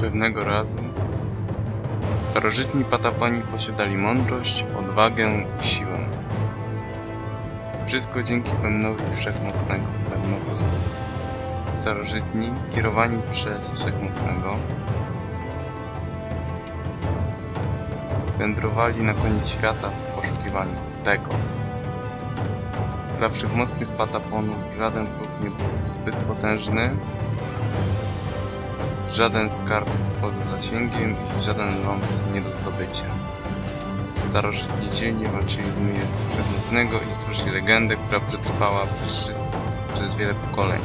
Pewnego razu starożytni pataponi posiadali mądrość, odwagę i siłę. Wszystko dzięki Bębnowi Wszechmocnego, Bębnowcu. Starożytni, kierowani przez Wszechmocnego, wędrowali na koniec świata w poszukiwaniu tego. Dla wszechmocnych pataponów żaden próg nie był zbyt potężny, żaden skarb poza zasięgiem i żaden ląd nie do zdobycia. Starożytni dzielnie walczyli w imię Wszechmocnego i stworzyli legendę, która przetrwała przez, przez wiele pokoleń.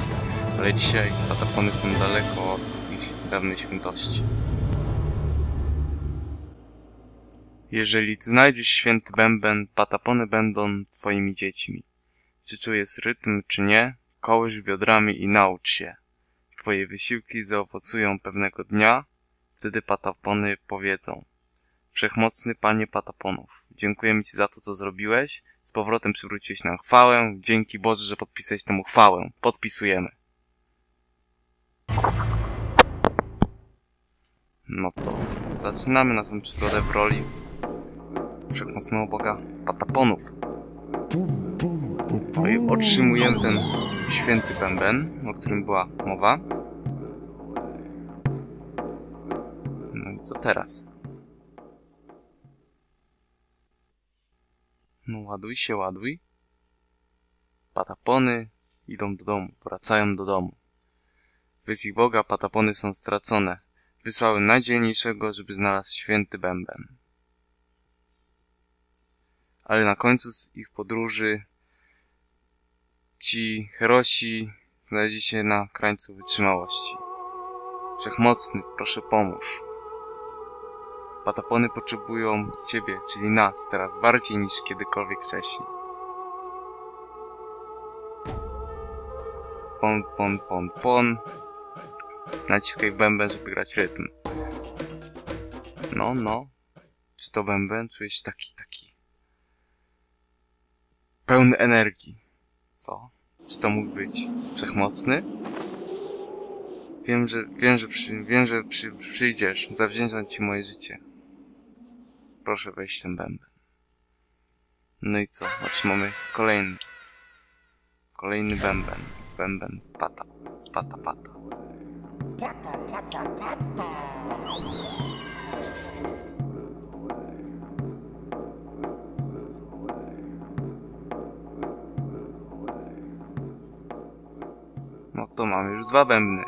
Ale dzisiaj patapony są daleko od ich dawnej świętości. Jeżeli znajdziesz święty bęben, patapony będą twoimi dziećmi. Czy czujesz rytm, czy nie, kołysz biodrami i naucz się. Twoje wysiłki zaowocują pewnego dnia, wtedy patapony powiedzą. Wszechmocny Panie Pataponów, dziękujemy Ci za to, co zrobiłeś. Z powrotem przywróciłeś nam chwałę. Dzięki Boże, że podpisałeś temu chwałę. Podpisujemy. No to zaczynamy naszą przygodę w roli Wszechmocnego Boga Pataponów. Otrzymujemy ten święty bęben, o którym była mowa. No i co teraz? No ładuj się, ładuj. Patapony idą do domu, wracają do domu. Bez ich Boga patapony są stracone. Wysłały najdzielniejszego, żeby znalazł święty bęben. Ale na końcu z ich podróży ci herosi znaleźli się na krańcu wytrzymałości. Wszechmocny, proszę pomóż. Patapony potrzebują Ciebie, czyli nas, teraz bardziej niż kiedykolwiek wcześniej. Pon, pon, pon, pon. Naciskaj bęben, żeby grać rytm. No, no. Czy to bęben? Czujesz taki, taki... Pełny energii. Co? Czy to mógł być wszechmocny? Wiem, że, wiem, że, przy, wiem, że przy, przyjdziesz. Zawdzięczam ci moje życie. Proszę wejść ten bęben. No i co? Otrzymamy kolejny. Kolejny bęben. Bęben pata. Pata, pata. No to mamy już dwa bębny.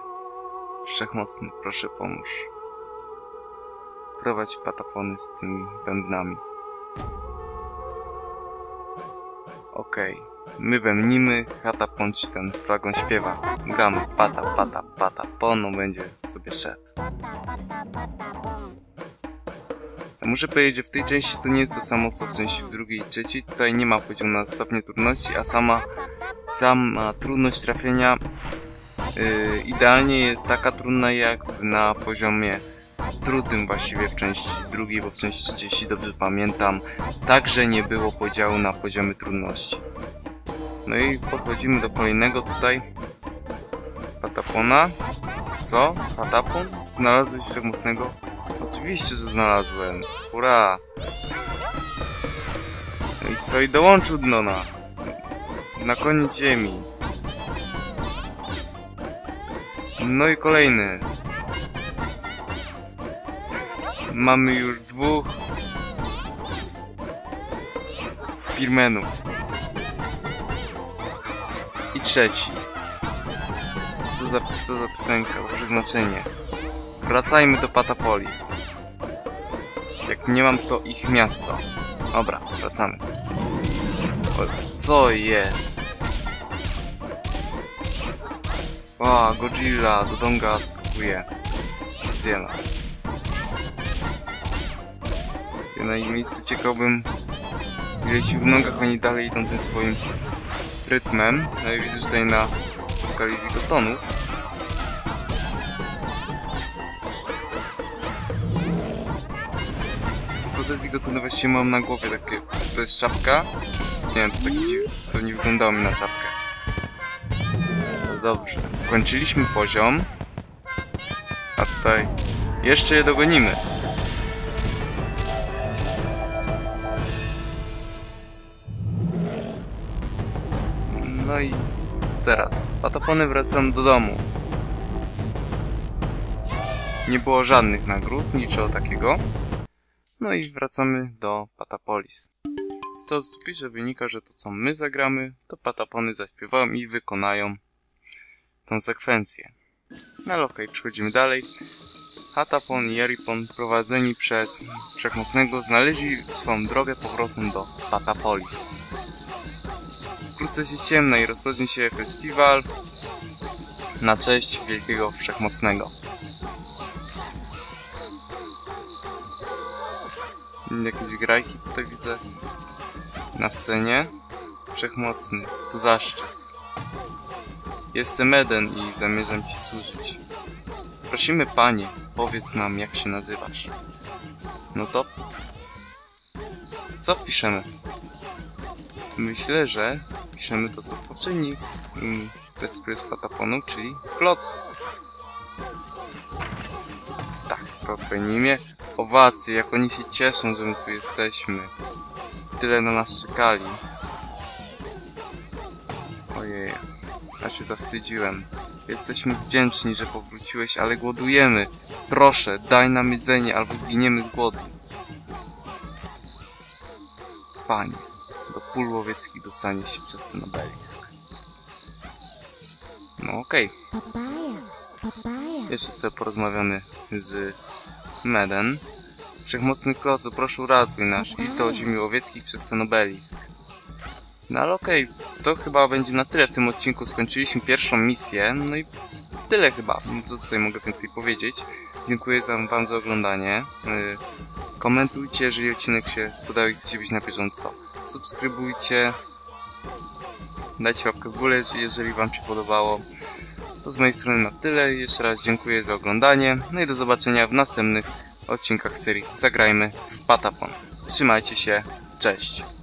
Wszechmocny, proszę pomóż. Prowadź patapony z tymi bębnami. Okej. My bębnimy, Hatapon ci ten z flagą śpiewa. Gramy pata, pata, pata, pon, on będzie sobie szedł. Muszę powiedzieć, że w tej części to nie jest to samo co w części drugiej i trzeciej. Tutaj nie ma podziału na stopnie trudności, a sama, sama trudność trafienia yy, idealnie jest taka trudna jak na poziomie trudnym właściwie w części drugiej, bo w części trzeciej dobrze pamiętam, także nie było podziału na poziomy trudności. No i podchodzimy do kolejnego tutaj Patapona. Co? Patapon? Znalazłeś wszechmocnego? Oczywiście, że znalazłem. Hurra! No i co? I dołączył do nas. Na koniec ziemi. No i kolejny. Mamy już dwóch Spearmenów. I trzeci. Co za, co za piosenka, przeznaczenie. Wracajmy do Patapolis. Jak nie mam, to ich miasto. Dobra, wracamy. Co jest? O, Godzilla, Dodonga atakuje. Zje nas. Ja na ich miejscu ciekałbym, ile sił w nogach oni dalej idą tym swoim rytmem. No i widzę, tutaj na spotkali z Co to jest jego tony? Właściwie mam na głowie takie... To jest czapka? Nie wiem, to dziw... To nie wyglądało mi na czapkę. No dobrze. Kończyliśmy poziom. A tutaj Jeszcze je dogonimy. No i teraz. Patapony wracają do domu. Nie było żadnych nagród, niczego takiego. No i wracamy do Patapolis. Z tego co wynika, że to co my zagramy, to Patapony zaśpiewają i wykonają tą sekwencję. No ale okej, przechodzimy dalej. Hatapon i Jeripon prowadzeni przez Wszechmocnego znaleźli swoją drogę powrotną do Patapolis. Wkrótce się ciemno i rozpocznie się festiwal na cześć Wielkiego Wszechmocnego. Jakieś grajki tutaj widzę na scenie. Wszechmocny, to zaszczyt. Jestem Eden i zamierzam ci służyć. Prosimy panie, powiedz nam jak się nazywasz. No to... Co wpiszemy? Myślę, że piszemy to co poprzedni Let's Play z Pataponu, czyli Kloc. Tak, to imię. Owacje, jak oni się cieszą, że my tu jesteśmy. Tyle na nas czekali. Ojej, ja się zawstydziłem. Jesteśmy wdzięczni, że powróciłeś, ale głodujemy. Proszę, daj nam jedzenie, albo zginiemy z głodu. Panie, do pól łowieckich dostanie się przez ten obelisk. No okej, papaya. jeszcze sobie porozmawiamy z Meden. Wszechmocny klocu, proszę uratuj nasz i to ziemi łowieckich przez ten obelisk. No ale okej, to chyba będzie na tyle w tym odcinku. Skończyliśmy pierwszą misję, no i tyle chyba. Co tutaj mogę więcej powiedzieć? Dziękuję za, wam za oglądanie. Yy, komentujcie, jeżeli odcinek się spodobał i chcecie być na bieżąco. Subskrybujcie. Dajcie łapkę w górę, jeżeli wam się podobało. To z mojej strony na tyle. Jeszcze raz dziękuję za oglądanie. No i do zobaczenia w następnych odcinkach serii Zagrajmy w Patapon. Trzymajcie się. Cześć.